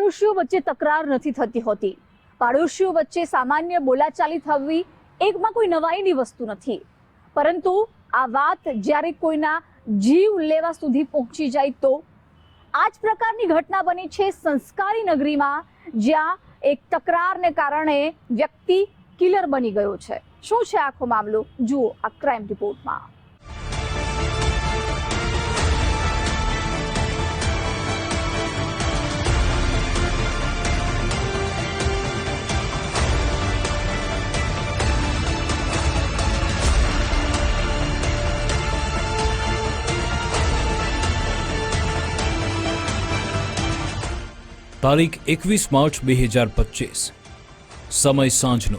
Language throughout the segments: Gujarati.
પાડોશીઓ વચ્ચે તકરાર નથી થતી હોતી. પાડોશીઓ વચ્ચે સામાન્ય બોલાચાલી થવી એકમાં કોઈ નવાઈની વસ્તુ નથી. પરંતુ આ વાત જ્યારે કોઈના જીવ લેવા સુધી પહોંચી જાય તો? આ જ પ્રકારની ઘટના બની છે સંસ્કારી નગરીમાં, જ્યાં એક તકરારને કારણે વ્યક્તિ કિલર બની ગયો છે. શું છે આખો મામલો? જુઓ આ ક્રાઇમ રિપોર્ટમાં. તારીખ એકવીસ માર્ચ બે હજાર પચીસ. સમય સાંજનો.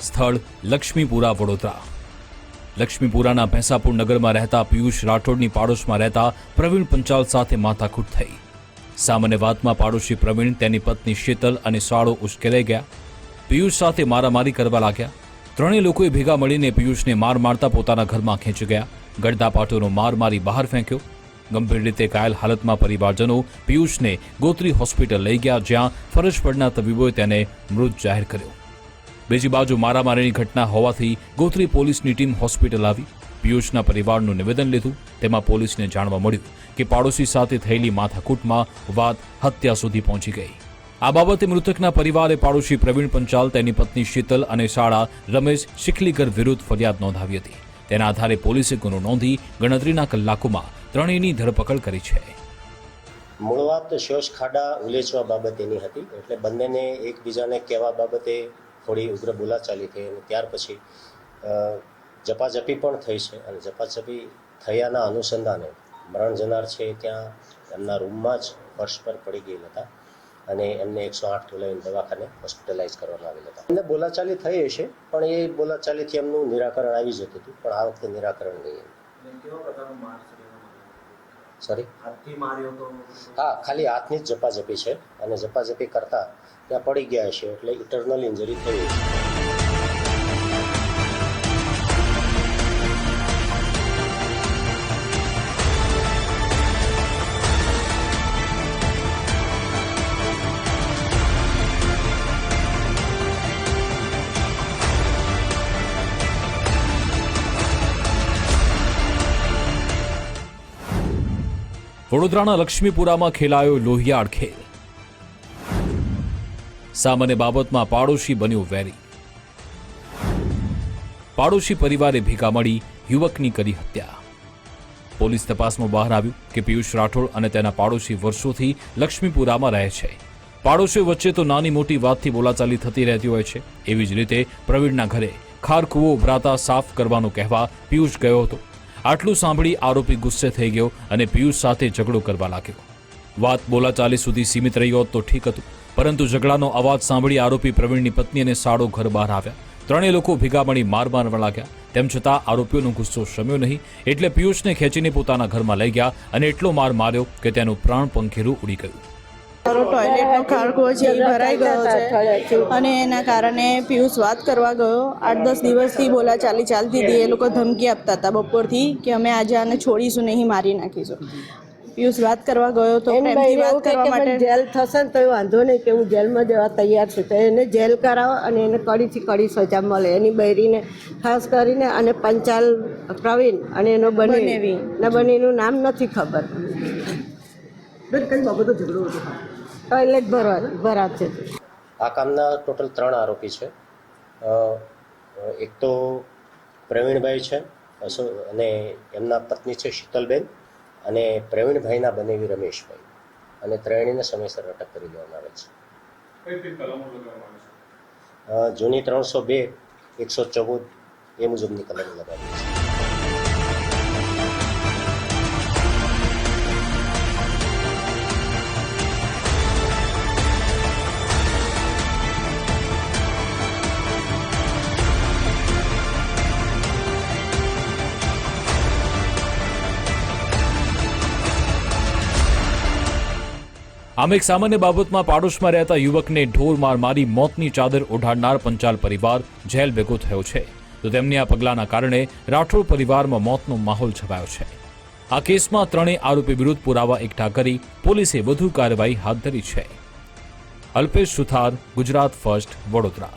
સ્થળ લક્ષ્મીપુરા, વડોદરા. લક્ષ્મીપુરાના ભેંસાપુર નગરમાં રહેતા પિયુષ રાઠોડની પાડોશમાં રહેતા પ્રવીણ પંચાલ સાથે માથાકૂટ થઈ. સામાન્ય વાતમાં પાડોશી પ્રવીણ તેની પત્ની શીતલ અને સાળો ઉશ્કેરાઈ ગયા. પિયુષ સાથે મારામારી કરવા લાગ્યા. ત્રણેય લોકોએ ભેગા મળીને પિયુષને માર મારતા પોતાના ઘરમાં ખેંચી ગયા. ગળદાપાટોનો માર મારી બહાર ફેંક્યો. ગંભીર રીતે ઘાયલ હાલતમાં પરિવારજનો પિયુષને ગોત્રી હોસ્પિટલ લઈ ગયા, જ્યાં ફરજ પરના તબીબોએ તેને મૃત જાહેર કર્યો. બીજી બાજુ મારામારીની ઘટના હોવાથી ગોત્રી પોલીસની ટીમ હોસ્પિટલ આવી. પિયુષના પરિવારનું નિવેદન લીધું. તેમાં પોલીસને જાણવા મળ્યું કે પાડોશી સાથે થયેલી માથાકૂટમાં વાત હત્યા સુધી પહોંચી ગઈ. આ બાબતે મૃતકના પરિવારે પાડોશી પ્રવીણ પંચાલ, તેની પત્ની શીતલ અને શાળા રમેશ શિખલીકર વિરુદ્ધ ફરિયાદ નોંધાવી હતી. તેના આધારે પોલીસે ગુનો નોંધી ગણતરીના કલાકોમાં ત્રણેયની ધરપકડ કરી છે. મૂળ વાત શોષ ખાડા ઉલેચવા બાબતેની હતી એટલે બંનેને એકબીજાને કહેવા બાબતે થોડી ઉગ્ર બોલાચાલી થઈ અને ત્યાર પછી ઝપાઝપી પણ થઈ છે અને ઝપાઝપી થયાના અનુસંધાને મરણ જનાર છે ત્યાં એમના રૂમમાં જ ફર્શ પર પડી ગયેલ હતા અને એમને એકસો આઠ બોલાવીને દવાખાને હોસ્પિટલાઇઝ કરવામાં આવેલ હતા. એમને બોલાચાલી થઈ હશે પણ એ બોલાચાલીથી એમનું નિરાકરણ આવી જતું હતું પણ આ વખતે નિરાકરણ નહીં અને કેવા પ્રકારનો માર છે એમાં? સોરી હા ખાલી હાથની જ ઝપાઝપી છે અને ઝપાઝપી કરતા ત્યાં પડી ગયા છે એટલે ઇટરનલ ઇન્જરી થઈ છે. વડોદરાના લક્ષ્મીપુરામાં ખેલાયો લોહિયાળ ખેલ. સામાન્ય બાબતમાં પાડોશી બન્યો વેરી. પાડોશી પરિવારે ભેગા મળી યુવકની કરી હત્યા. પોલીસ તપાસમાં બહાર આવ્યું કે પિયુષ રાઠોડ અને તેના પાડોશી વર્ષોથી લક્ષ્મીપુરામાં રહે છે. પાડોશીઓ વચ્ચે તો નાની મોટી વાતથી બોલાચાલી થતી રહેતી હોય છે. એવી જ રીતે પ્રવીણના ઘરે ખાર કૂવો ઉભરાતા સાફ કરવાનું કહેવા પિયુષ ગયો હતો. આટલું સાંભળી આરોપી ગુસ્સે થઈ ગયો અને પિયુષ સાથે ઝઘડો કરવા લાગ્યો. વાત બોલાચાલી સુધી સીમિત રહી હોત તો ઠીક હતું, પરંતુ ઝઘડાનો અવાજ સાંભળી આરોપી પ્રવીણની પત્ની અને સાડો ઘર બહાર આવ્યા. ત્રણેય લોકો ભેગા મળી માર મારવા લાગ્યા તેમ છતાં આરોપીઓનો ગુસ્સો શમ્યો નહીં, એટલે પિયુષને ખેંચીને પોતાના ઘરમાં લઈ ગયા અને એટલો માર માર્યો કે તેનું પ્રાણ પંખેરું ઉડી ગયું. મારો ટોયલેટનો ખાડકો છે એ ભરાઈ ગયો છે. અને એના કારણે પિયુષ વાત કરવા ગયો. આઠ દસ દિવસથી બોલા ચાલી ચાલતી હતી. એ લોકો ધમકી આપતા હતા બપોરથી કે અમે આજે આને છોડીશું નહીં મારી નાખીશું. પિયુષ વાત કરવા ગયો તો એને પ્રેમથી વાત કરવા કે માટે જેલ થશે ને તો એ વાંધો નહીં કે હું જેલમાં જવા તૈયાર છું. તો એને જેલ કરાવો અને એને કડીથી કડી સજા મળે. એની બૈરીને ખાસ કરીને અને પંચાલ પ્રવીણ અને એનો બની. ને બનીનું નામ નથી ખબર. ટોયલેટ ભરવા ભરાશે આ કામના ટોટલ ત્રણ આરોપી છે. એક તો પ્રવીણભાઈ છે અશો અને એમના પત્ની છે શીતલબેન અને પ્રવીણભાઈના બનેવી રમેશભાઈ. અને ત્રણેયને સમયસર અટક કરી દેવામાં આવે છે. જૂની ત્રણસો બે એકસો ચૌદ એ મુજબની કલમ લગાવી છે. આમ એક સામાન્ય બાબતમાં પાડોશમાં રહેતા યુવકને ઢોર માર મારી મોતની ચાદર ઓઢાડનાર પંચાલ પરિવાર જેલ ભેગો થયો છે. તો તેમની આ પગલાંના કારણે રાઠોડ પરિવારમાં મોતનો માહોલ છવાયો છે. આ કેસમાં ત્રણેય આરોપી વિરુદ્ધ પુરાવા એકઠા કરી પોલીસે વધુ કાર્યવાહી હાથ ધરી છે. અલ્પેશ સુથાર, ગુજરાત ફર્સ્ટ, વડોદરા.